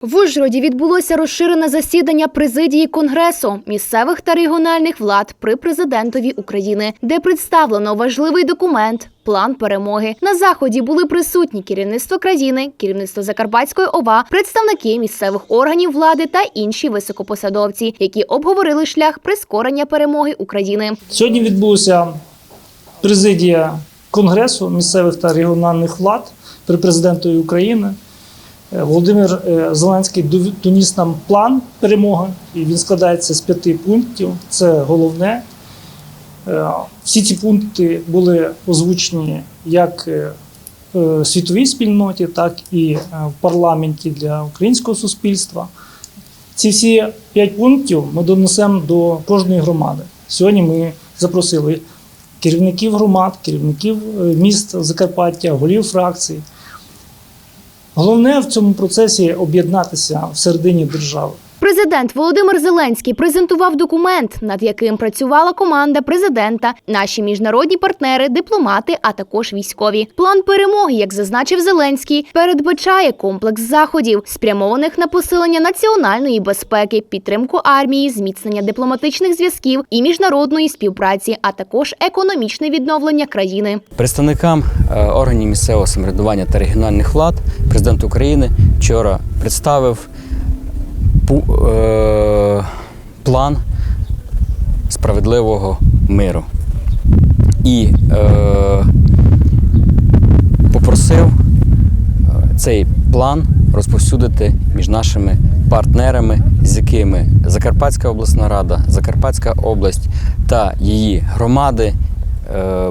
В Ужгороді відбулося розширене засідання президії Конгресу місцевих та регіональних влад при президентові України, де представлено важливий документ план перемоги. На заході були присутні керівництво країни, керівництво Закарпатської ОВА, представники місцевих органів влади та інші високопосадовці, які обговорили шлях прискорення перемоги України. Сьогодні відбулася президія Конгресу місцевих та регіональних влад при президентові України. Е, Володимир е, Зеленський доніс нам план перемоги, і він складається з п'яти пунктів. Це головне. Е, Всі ці пункти були озвучені як в світовій спільноті, так і в парламенті для українського суспільства. Ці всі п'ять пунктів ми донесемо до кожної громади. Сьогодні ми запросили керівників громад, керівників міст Закарпаття, голів фракцій. Головне в цьому процесі об'єднатися всередині держави. Президент Володимир Зеленський презентував документ, над яким працювала команда президента, наші міжнародні партнери, дипломати, а також військові. План перемоги, як зазначив Зеленський, передбачає комплекс заходів, спрямованих на посилення національної безпеки, підтримку армії, зміцнення дипломатичних зв'язків і міжнародної співпраці, а також економічне відновлення країни. Представникам е, органів місцевого самоврядування та регіональних влад президент України вчора представив е, план справедливого миру. І е, попросив е, цей план розповсюдити між нашими партнерами, з якими Закарпатська обласна рада, Закарпатська область та її громади е,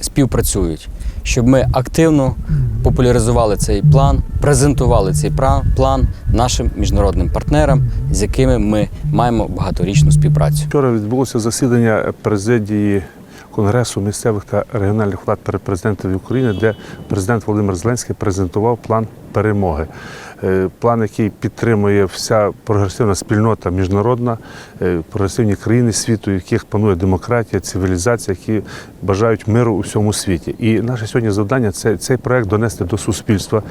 співпрацюють, щоб ми активно популяризували цей план, презентували цей план нашим міжнародним партнерам, з якими ми маємо багаторічну співпрацю. Вчора відбулося засідання президії Конгресу місцевих та регіональних влад перед президентом України, де президент Володимир Зеленський презентував план перемоги. Е, План, який підтримує вся прогресивна спільнота міжнародна, е, прогресивні країни світу, яких панує демократія, цивілізація, які бажають миру у всьому світі. І наше сьогодні завдання це цей проект донести до суспільства,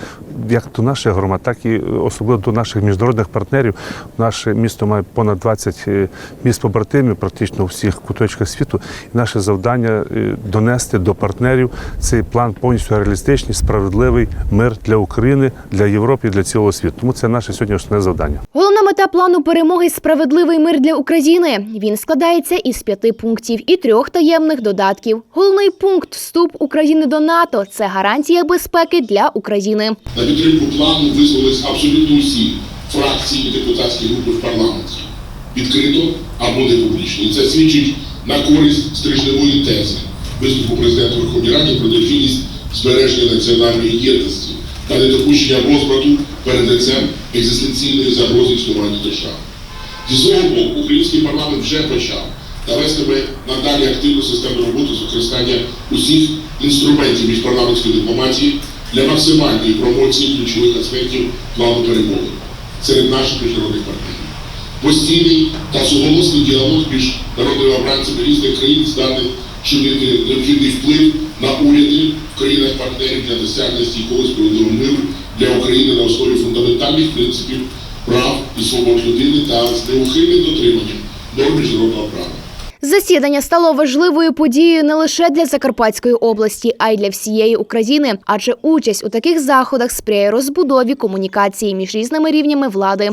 як до наших громад, так і особливо до наших міжнародних партнерів. Наше місто має понад 20 е, міст побратимів, практично у всіх куточках світу. І наше завдання е, донести до партнерів цей план повністю реалістичний, справедливий мир для України, для Європи для цілого світу. Тому це наше сьогодні основне завдання. Головна мета плану перемоги справедливий мир для України. Він складається із п'яти пунктів і трьох таємних додатків. Головний пункт вступ України до НАТО це гарантія безпеки для України. На підтримку плану висловились абсолютно усі фракції і депутатські групи в парламенті. Відкрито або не публічно. І це свідчить на користь стрижневої тези виступу президента Верховної Ради про необхідність збереження національної єдності та недопущення розбрату перед лицем екзистенційної загрози існування держави. Зі свого боку, український парламент вже почав та вестиме надалі активну системну роботу з використання усіх інструментів міжпарламентської дипломатії для максимальної промоції ключових аспектів плану перемоги серед наших міжнародних партнерів. Постійний та суголосний діалог між народними обранцями різних країн здатний чинити необхідний вплив на уряди в країнах-партнерів для досягнення стійкого справедливого миру для України на основі фундаментальних принципів прав і свобод людини та з неухильним дотриманням норм міжнародного права. Засідання стало важливою подією не лише для Закарпатської області, а й для всієї України, адже участь у таких заходах сприяє розбудові комунікації між різними рівнями влади.